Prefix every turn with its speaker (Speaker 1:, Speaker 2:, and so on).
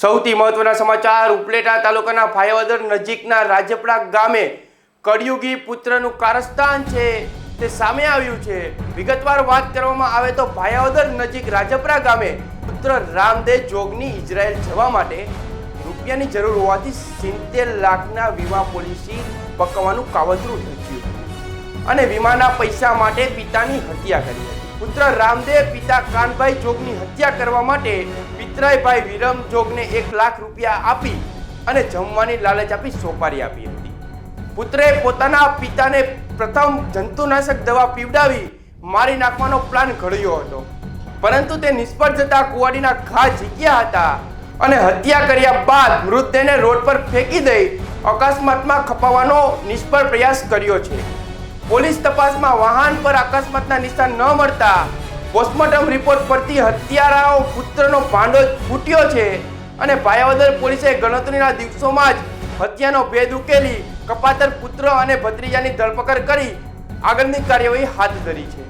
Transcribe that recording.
Speaker 1: સૌથી મહત્વના સમાચાર, ઉપલેટા તાલુકાના ભાયાવદર નજીકના રાજપડા ગામે કળિયુગી પુત્રનું કારસ્તાન છે, તે સામે આવ્યું છે. વિગતવાર વાત કરવામાં આવે તો ભાયાવદર નજીક રાજપરા ગામે પુત્ર રામદેવ જોગની ઇઝરાયલ જવા માટે રૂપિયાની જરૂર હોવાથી સિત્તેર લાખના વીમા પોલિસી પકવવાનું કાવતરું રચ્યું અને વીમાના પૈસા માટે પિતાની હત્યા કરી હતી. પુત્ર રામદેવ, પિતા કાનભાઈ જોગની હત્યા કરવા માટે પિતરાઈભાઈ વિરમ જોગને એક લાખ રૂપિયા આપી અને જમવાની લાલચ આપી સોપારી આપી હતી. પુત્રે પોતાના પિતાને પ્રથમ જંતુનાશક દવા પીવડાવી મારી નાખવાનો પ્લાન ઘડ્યો હતો. પરંતુ તે નિષ્ફળ જતા કુવાડીના ઘા ઝીક્યા હતા અને હત્યા કર્યા બાદ મૃતદેહને રોડ પર ફેંકી દઈ અકસ્માતમાં ખપાવવાનો નિષ્ફળ પ્રયાસ કર્યો છે. પોલીસ તપાસમાં વાહન પર અકસ્માતના નિશાન ન મળતા પોસ્ટમોર્ટમ રિપોર્ટ પરથી હત્યારાઓ પુત્રનો ભાંડો ફૂટ્યો છે અને ભાયાવદર પોલીસે ગણતરીના દિવસોમાં જ હત્યાનો ભેદ ઉકેલી કપાતર પુત્ર અને ભત્રીજાની ધરપકડ કરી આગળની કાર્યવાહી હાથ ધરી છે.